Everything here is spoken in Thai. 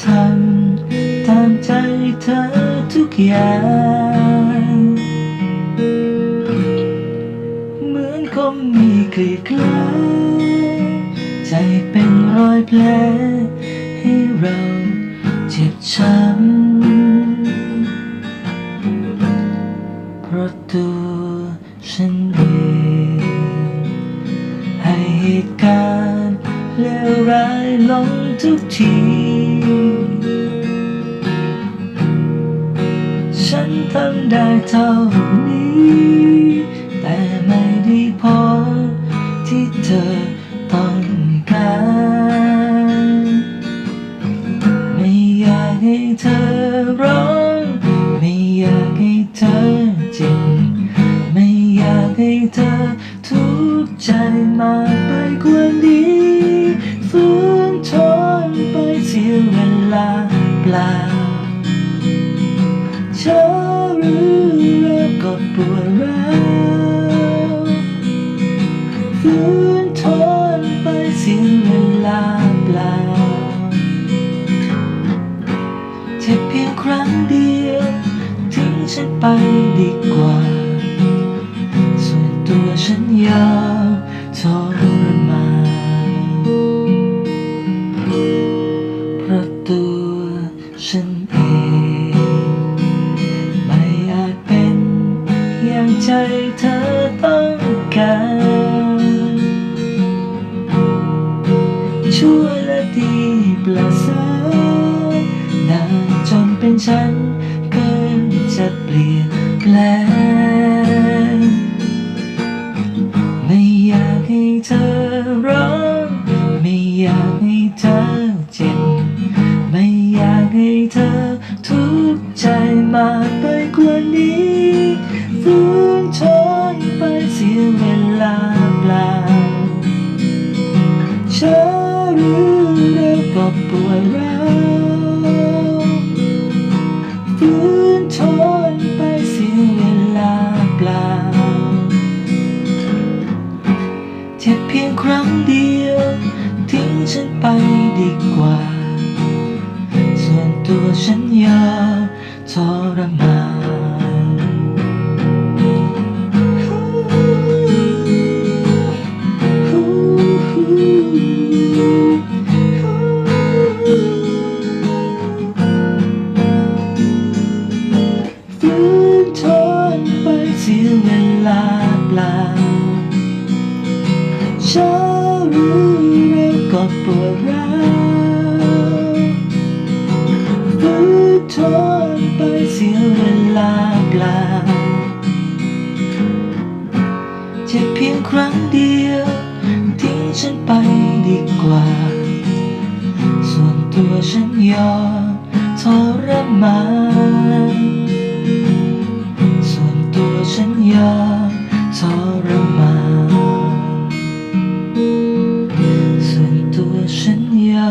ทำตามใจเธอทุกอย่าง เหมือนคมมีคลีกลาใจเป็นรอยแผลให้เราเจ็บช้ำเพราะตัวฉันเองให้เหตุการณ์เลวร้ายลง ทุกที ฉันทำได้เท่านี้ แต่ไม่ได้พอที่เธอต้องการ เช้าหรือเลิกก็ปวดร้าวฝืนทนไปเสียเวลาเปล่าเจ็บเพียงครั้งเดียวทิ้งฉันไปดีกว่า ส่วนตัวฉันยอมทรมาน อย่างใจเธอต้องการชั่วและดีประเสริฐนานจนเป็นฉันเกินจะเปลี่ยนแปลงไม่อยากให้เธอร้องไม่อยากให้เธอเจ็บไม่อยากให้เธอทุกข์ใจมากไปกว่านี้ ฝืนทนไปเสียเวลาเปล่าเช้าหรือเลิกก็ปวดร้าวฝืนทนไปเสียเวลาเปล่าเจ็บเพียงครั้งเดียวทิ้งฉันไปดีกว่า ส่วนตัวฉันยอมทรมาน เร็วก็ปวดร้าวฝืนทนไปเสียเวลาเปล่าเจ็บเพียงครั้งเดียวทิ้งฉันไปดีกว่า ส่วนตัวฉันยอมทรมาน ฉั